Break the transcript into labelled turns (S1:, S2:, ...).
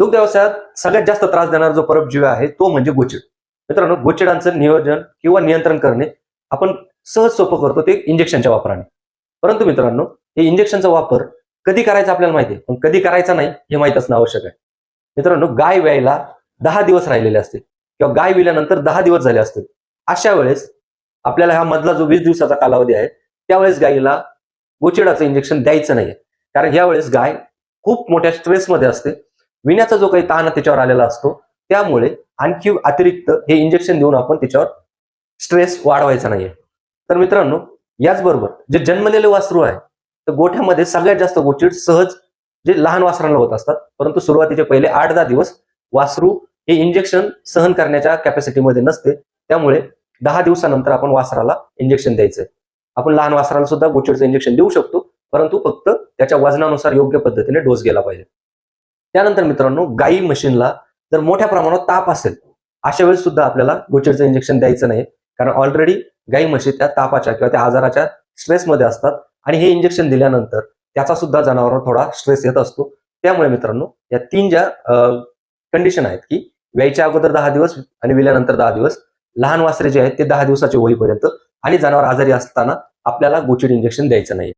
S1: दुग्ध व्यवसायात सगळ्यात जास्त त्रास देणारा जो परबजीव आहे तो म्हणजे गोचिड. मित्रांनो गोचिडांचं नियोजन किंवा नियंत्रण करणे आपण सहज सोपं करतो ते इंजेक्शनच्या वापराने. परंतु मित्रांनो हे इंजेक्शनचा वापर कधी करायचा आपल्याला माहिती आहे? पण कधी करायचा नाही हे माहीत असणं आवश्यक आहे. मित्रांनो गाय व्यायला दहा दिवस राहिलेले असतील किंवा गाय विल्यानंतर दहा दिवस झाले असतील अशा वेळेस आपल्याला हा मधला जो वीस दिवसाचा कालावधी आहे त्यावेळेस गायीला गोचिडाचं इंजेक्शन द्यायचं नाहीये. कारण यावेळेस गाय खूप मोठ्या स्ट्रेसमध्ये असते. विण्याचा जो काही ताण त्याच्यावर आलेला असतो त्यामुळे आणखी अतिरिक्त हे इंजेक्शन देऊन आपण त्याच्यावर स्ट्रेस वाढवायचा नाहीये. तर मित्रांनो याचबरोबर जे जन्मलेले वासरू आहे तर गोठ्यामध्ये सगळ्यात जास्त गोचिड सहज जे लहान वासरांना होत असतात परंतु सुरुवातीचे पहिले आठ दहा दिवस वासरू हे इंजेक्शन सहन करण्याच्या कॅपॅसिटीमध्ये नसते. त्यामुळे दहा दिवसानंतर आपण वासराला इंजेक्शन द्यायचंय. आपण लहान वासराला सुद्धा गोचिडचं इंजेक्शन देऊ शकतो परंतु फक्त त्याच्या वजनानुसार योग्य पद्धतीने डोस गेला पाहिजे. त्यानंतर मित्रांनो गाई मशीनला जर मोठ्या प्रमाणात ताप असेल अशा वेळेस सुद्धा आपल्याला गोचरचं इंजेक्शन द्यायचं नाही. कारण ऑलरेडी गाई म्हशी त्या तापाच्या किंवा त्या आजाराच्या स्ट्रेसमध्ये असतात आणि हे इंजेक्शन दिल्यानंतर त्याचा सुद्धा जनावरांवर थोडा स्ट्रेस येत असतो. त्यामुळे मित्रांनो या तीन ज्या कंडिशन आहेत की व्यायच्या अगोदर दहा दिवस आणि विल्यानंतर दहा दिवस लहान वासरे जे आहेत ते दहा दिवसाचे होईपर्यंत आणि जनावर आजारी असताना आपल्याला गोचिड इंजेक्शन द्यायचं नाही.